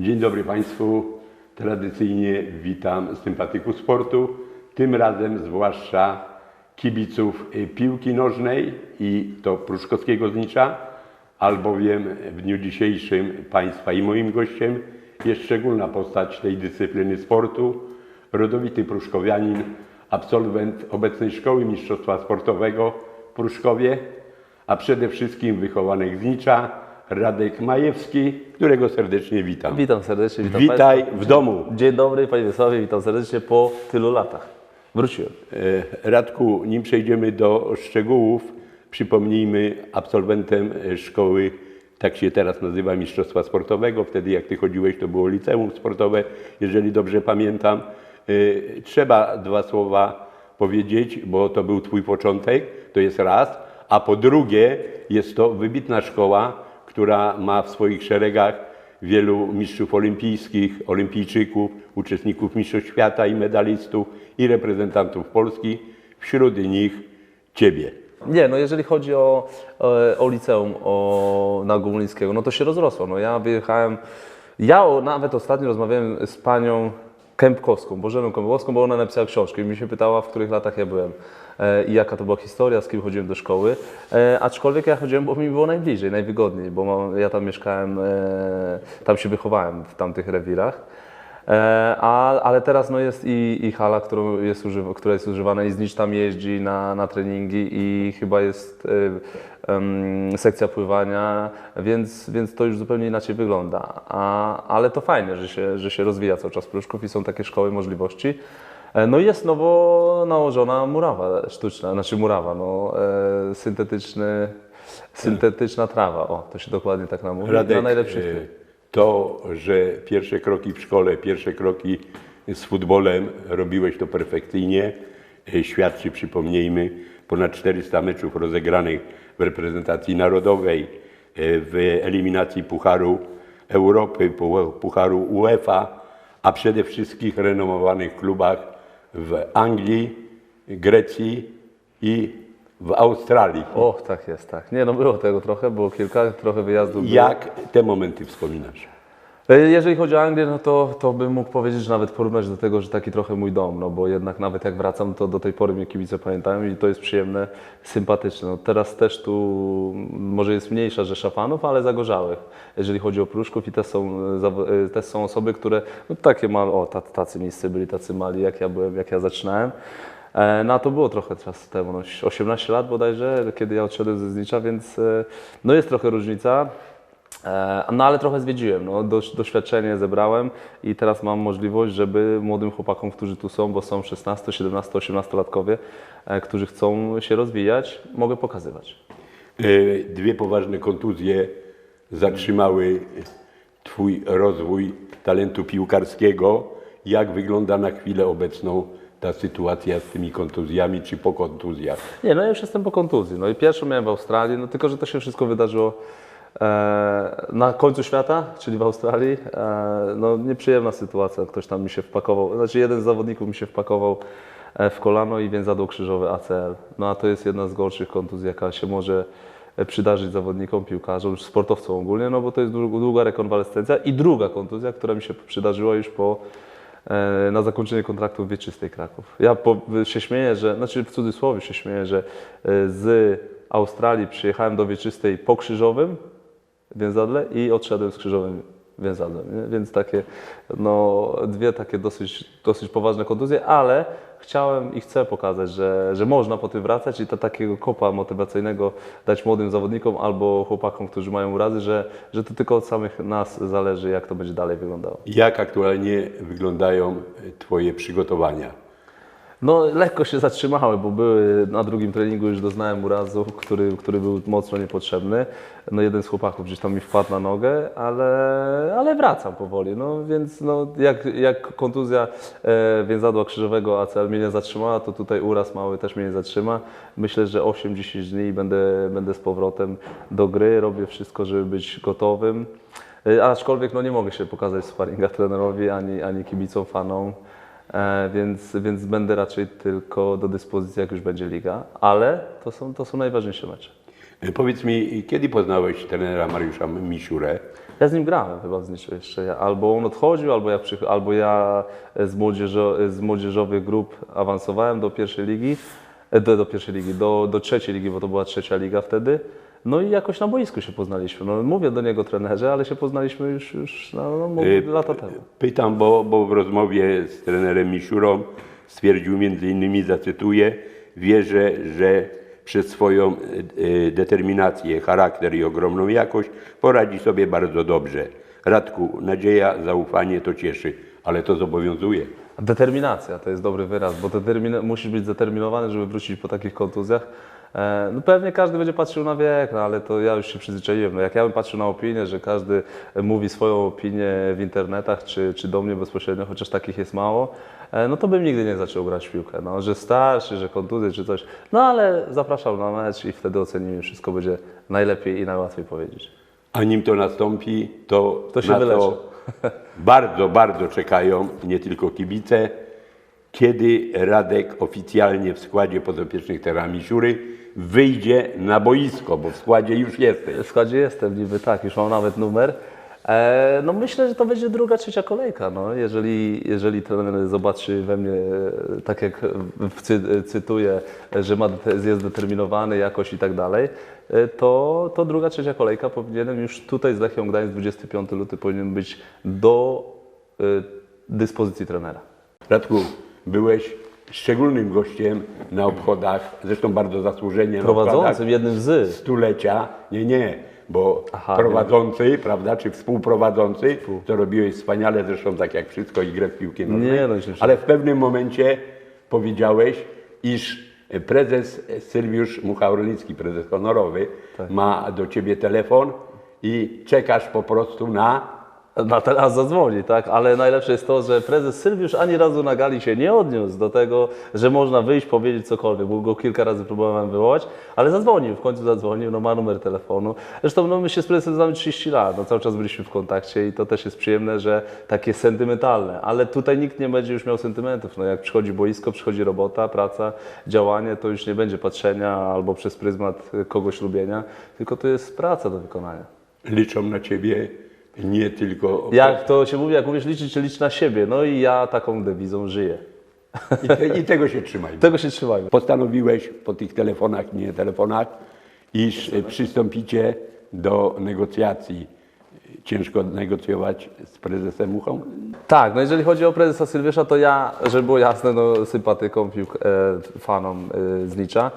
dobry Państwu. Tradycyjnie witam sympatyków sportu, tym razem zwłaszcza kibiców y, piłki nożnej i to Pruszkowskiego Znicza, albowiem w dniu dzisiejszym Państwa i moim gościem jest szczególna postać tej dyscypliny sportu, rodowity pruszkowianin, absolwent obecnej Szkoły Mistrzostwa Sportowego w Pruszkowie, a przede wszystkim wychowanek Znicza, Radek Majewski, którego serdecznie witam. Witam serdecznie, witam Witaj Państwa. w domu. Dzień dobry Panie Wiesławie, witam serdecznie po tylu latach. Wróciłem. E, Radku, nim przejdziemy do szczegółów, przypomnijmy absolwentem e, szkoły, tak się teraz nazywa, Mistrzostwa Sportowego. Wtedy jak Ty chodziłeś, to było liceum sportowe, jeżeli dobrze pamiętam. E, Trzeba dwa słowa powiedzieć, bo to był Twój początek, to jest raz. A po drugie, jest to wybitna szkoła, która ma w swoich szeregach wielu mistrzów olimpijskich, olimpijczyków, uczestników mistrzostw świata i medalistów i reprezentantów Polski, wśród nich Ciebie. Nie, no jeżeli chodzi o, o, o liceum o, na Gumulińskiego, no to się rozrosło. No ja wyjechałem, ja nawet ostatnio rozmawiałem z panią Kępkowską, Bożeną Kępkowską, bo ona napisała książkę i mi się pytała, w których latach ja byłem e, i jaka to była historia, z kim chodziłem do szkoły. E, aczkolwiek ja chodziłem, bo mi było najbliżej, najwygodniej, bo ja tam mieszkałem, e, tam się wychowałem w tamtych rewirach. E, ale teraz no jest i, i hala, którą jest używa, która jest używana i Znicz tam jeździ na, na treningi i chyba jest e, em, sekcja pływania, więc, więc to już zupełnie inaczej wygląda. A, ale to fajnie, że się, że się rozwija cały czas Pruszków i są takie szkoły możliwości. E, No i jest nowo nałożona murawa sztuczna, znaczy murawa, no, e, syntetyczny, syntetyczna trawa, o, to się dokładnie tak nam mówi, na najlepszych e, to, że pierwsze kroki w szkole, pierwsze kroki z futbolem robiłeś to perfekcyjnie, e, świadczy, przypomnijmy, ponad 400 meczów rozegranych w reprezentacji narodowej, w eliminacji Pucharu Europy, Pu- Pucharu UEFA, a przede wszystkim renomowanych klubach w Anglii, Grecji i w Australii. O, tak jest, tak. Nie, no było tego trochę, było kilka, trochę wyjazdów. było. Jak te momenty wspominasz? E, Jeżeli chodzi o Anglię, no to, to bym mógł powiedzieć, że nawet porównać do tego, że taki trochę mój dom, no bo jednak nawet jak wracam, to do tej pory mnie kibice pamiętają i to jest przyjemne, sympatyczne. No teraz też tu może jest mniejsza rzesza fanów, ale zagorzałych, jeżeli chodzi o Pruszków i też są, e, e, też są osoby, które no takie mali, o tacy, miejscy byli, tacy mali, jak ja byłem, jak ja zaczynałem. No a to było trochę czasu temu, no 18 lat bodajże, kiedy ja odszedłem ze Znicza, więc no jest trochę różnica. E, No ale trochę zwiedziłem, no, doś, doświadczenie zebrałem i teraz mam możliwość, żeby młodym chłopakom, którzy tu są, bo są 16, 17, 18 latkowie, którzy chcą się rozwijać, mogę pokazywać. E, Dwie poważne kontuzje zatrzymały Twój rozwój talentu piłkarskiego. Jak wygląda na chwilę obecną ta sytuacja z tymi kontuzjami czy po kontuzjach? Nie, no ja już jestem po kontuzji. No i pierwszą miałem w Australii, no tylko, że to się wszystko wydarzyło na końcu świata, czyli w Australii. E, no nieprzyjemna sytuacja, ktoś tam mi się wpakował, znaczy jeden z zawodników mi się wpakował e, w kolano i więzadło krzyżowe ACL. No a to jest jedna z gorszych kontuzji, jaka się może e, przydarzyć zawodnikom, piłkarzom, sportowcom ogólnie, no bo to jest dłu- długa rekonwalescencja. I druga kontuzja, która mi się przydarzyła już po e, na zakończenie kontraktu w Wieczystej Kraków. Ja po, się śmieję, że, znaczy w cudzysłowie się śmieję, że e, z Australii przyjechałem do Wieczystej po krzyżowym więzadle i odszedłem z krzyżowym więzadłem. Nie? Więc takie, no, dwie takie dosyć, dosyć poważne kontuzje, ale chciałem i chcę pokazać, że, że można po tym wracać i to takiego kopa motywacyjnego dać młodym zawodnikom albo chłopakom, którzy mają urazy, że, że to tylko od samych nas zależy, jak to będzie dalej wyglądało. Jak aktualnie wyglądają Twoje przygotowania? No lekko się zatrzymały, bo były na drugim treningu już doznałem urazu, który, który był mocno niepotrzebny. No jeden z chłopaków gdzieś tam mi wpadł na nogę, ale, ale wracam powoli. No więc no, jak, jak kontuzja e, więzadła krzyżowego ACL mnie nie zatrzymała, to tutaj uraz mały też mnie nie zatrzyma. Myślę, że 8-10 dni będę, będę z powrotem do gry. Robię wszystko, żeby być gotowym. E, Aczkolwiek no, nie mogę się pokazać w sparingach trenerowi ani, ani kibicom, fanom. E, więc, więc będę raczej tylko do dyspozycji, jak już będzie liga, ale to są, to są najważniejsze mecze. E, Powiedz mi, kiedy poznałeś trenera Mariusza Misiurę? Ja z nim grałem chyba z niczym jeszcze. Albo on odchodził, albo ja, przy, albo ja z, młodzieżo, z młodzieżowych grup awansowałem do pierwszej ligi, e, do, do pierwszej ligi, do, do trzeciej ligi, bo to była trzecia liga wtedy. No i jakoś na boisku się poznaliśmy. No, mówię do niego trenerze, ale się poznaliśmy już, już no, no, Y, lata temu. Pytam, bo, bo w rozmowie z trenerem Misiurą stwierdził między innymi, zacytuję, wierzę, że przez swoją y, y, determinację, charakter i ogromną jakość poradzi sobie bardzo dobrze. Radku, nadzieja, zaufanie to cieszy, ale to zobowiązuje. Determinacja to jest dobry wyraz, bo determina- musisz być zdeterminowany, żeby wrócić po takich kontuzjach. E, No pewnie każdy będzie patrzył na wiek, no ale to ja już się przyzwyczaiłem. No jak ja bym patrzył na opinię, że każdy mówi swoją opinię w internetach czy, czy do mnie bezpośrednio, chociaż takich jest mało, e, no to bym nigdy nie zaczął grać w piłkę. No, że starszy, że kontuzje czy coś. No ale zapraszam na mecz i wtedy ocenimy. Wszystko będzie najlepiej i najłatwiej powiedzieć. A nim to nastąpi, to, To się na wyleczy. to bardzo, bardzo czekają nie tylko kibice, kiedy Radek oficjalnie w składzie podopiecznych Terami Siury wyjdzie na boisko, bo w składzie już jesteś. W składzie jestem niby tak, już mam nawet numer. E, no myślę, że to będzie druga, trzecia kolejka. No. Jeżeli, jeżeli trener zobaczy we mnie, e, tak jak cy, cytuję, że ma, jest zdeterminowany jakoś i tak dalej, e, to, to druga, trzecia kolejka powinienem już tutaj z Lechią Gdańsk 25 luty powinien być do e, dyspozycji trenera. Radku, byłeś szczególnym gościem na obchodach, zresztą bardzo zasłużenie na obchodach Prowadzącym, jednym z. stulecia. Nie, nie, bo Aha, prowadzący, prawda, czy współprowadzący, to robiłeś wspaniale, zresztą tak jak wszystko i grę w piłkę. Nie, no, Ale w pewnym momencie powiedziałeś, iż prezes Sylwiusz Mucha-Orlicki, prezes honorowy, Tak. ma do ciebie telefon i czekasz po prostu na... Na teraz zadzwoni, tak? Ale najlepsze jest to, że prezes Sylwiusz ani razu na gali się nie odniósł do tego, że można wyjść, powiedzieć cokolwiek, bo go kilka razy próbowałem wywołać, ale zadzwonił, w końcu zadzwonił, no ma numer telefonu. Zresztą no, my się z prezesem znamy 30 lat, no, cały czas byliśmy w kontakcie i to też jest przyjemne, że takie sentymentalne, ale tutaj nikt nie będzie już miał sentymentów. No, jak przychodzi boisko, przychodzi robota, praca, działanie, to już nie będzie patrzenia albo przez pryzmat kogoś lubienia, tylko to jest praca do wykonania. Liczą na ciebie nie tylko... Jak to się mówi, jak umiesz liczyć, to licz na siebie. No i ja taką dewizą żyję. I, te, I tego się trzymaj. Tego się trzymajmy. Postanowiłeś po tych telefonach, nie telefonach, iż y, przystąpicie do negocjacji. Ciężko negocjować z prezesem Muchą? Tak, no jeżeli chodzi o prezesa Sylwiusza, to ja, żeby było jasne, no, sympatyką piłk, e, fanom e, z Licza,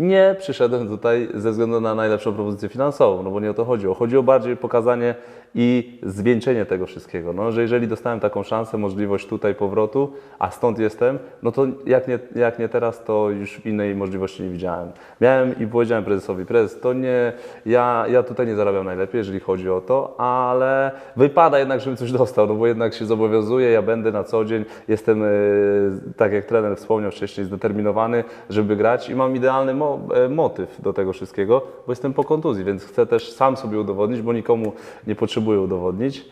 nie przyszedłem tutaj ze względu na najlepszą propozycję finansową, no bo nie o to chodziło. Chodziło bardziej o pokazanie i zwieńczenie tego wszystkiego. No, że jeżeli dostałem taką szansę, możliwość tutaj powrotu, a stąd jestem, no to jak nie, jak nie teraz, to już innej możliwości nie widziałem. Miałem i powiedziałem prezesowi, prezes, to nie, ja, ja tutaj nie zarabiam najlepiej, jeżeli chodzi o to, ale wypada jednak, żebym coś dostał, no bo jednak się zobowiązuję, ja będę na co dzień, jestem, e, tak jak trener wspomniał wcześniej, zdeterminowany, żeby grać i mam idealny mo, e, motyw do tego wszystkiego, bo jestem po kontuzji, więc chcę też sam sobie udowodnić, bo nikomu nie potrzebuję udowodnić,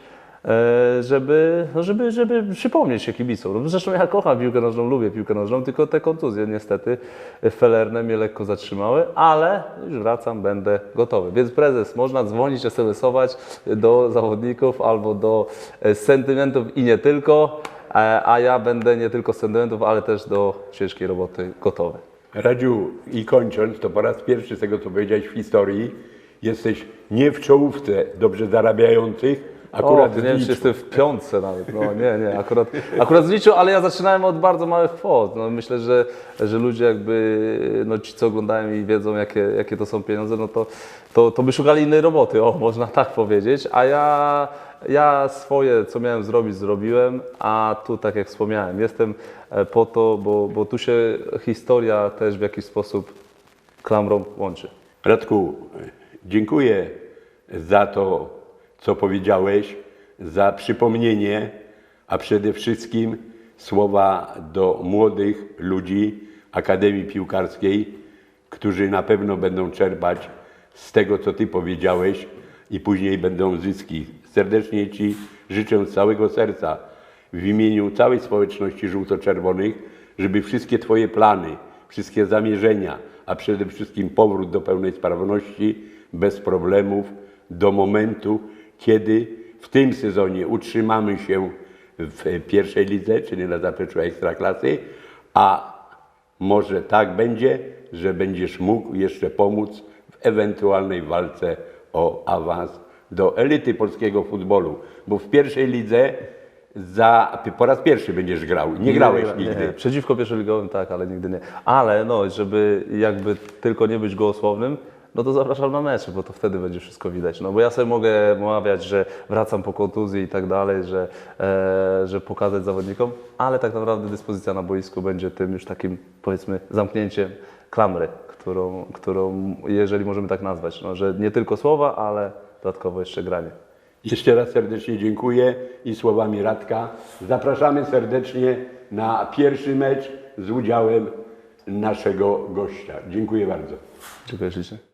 e, żeby, no żeby, żeby przypomnieć się kibicom. No zresztą ja kocham piłkę nożną, lubię piłkę nożną, tylko te kontuzje niestety felerne mnie lekko zatrzymały, ale już wracam, będę gotowy. Więc prezes, można dzwonić, SMS-ować do zawodników albo do e, sentymentów i nie tylko, a ja będę nie tylko z sentymentów, ale też do ciężkiej roboty gotowy. Radziu, i kończąc, to po raz pierwszy z tego, co powiedziałeś w historii, jesteś nie w czołówce dobrze zarabiających, akurat o, nie wiem, czy jestem w piątce nawet. No nie, nie, akurat, akurat zliczył, ale ja zaczynałem od bardzo małych kwot. No, myślę, że, że ludzie jakby, no ci co oglądają i wiedzą, jakie, jakie to są pieniądze, no to, to, to by szukali innej roboty, o, można tak powiedzieć. A ja, ja swoje, co miałem zrobić, zrobiłem, a tu, tak jak wspomniałem, jestem e, po to, bo, bo tu się historia też w jakiś sposób klamrą łączy. Radku, dziękuję za to, co powiedziałeś, za przypomnienie, a przede wszystkim słowa do młodych ludzi Akademii Piłkarskiej, którzy na pewno będą czerpać z tego, co Ty powiedziałeś i później będą zyski. Serdecznie Ci życzę z całego serca. W imieniu całej społeczności żółto-czerwonych, żeby wszystkie Twoje plany, wszystkie zamierzenia, a przede wszystkim powrót do pełnej sprawności, bez problemów, do momentu, kiedy w tym sezonie utrzymamy się w pierwszej lidze, czyli na zapleczu ekstraklasy, a może tak będzie, że będziesz mógł jeszcze pomóc w ewentualnej walce o awans do elity polskiego futbolu, bo w pierwszej lidze za, po raz pierwszy będziesz grał. Nie grałeś gra- nigdy. Nie, przeciwko pierwszoligowym tak, ale nigdy nie. Ale no, żeby jakby tylko nie być gołosłownym, no to zapraszam na mecze, bo to wtedy będzie wszystko widać. No bo ja sobie mogę mawiać, że wracam po kontuzji i tak dalej, że, e, że pokazać zawodnikom, ale tak naprawdę dyspozycja na boisku będzie tym już takim powiedzmy zamknięciem klamry, którą, którą jeżeli możemy tak nazwać, no, że nie tylko słowa, ale dodatkowo jeszcze granie. Jeszcze raz serdecznie dziękuję i słowami Radka zapraszamy serdecznie na pierwszy mecz z udziałem naszego gościa. Dziękuję bardzo. Dziękuję ślicznie.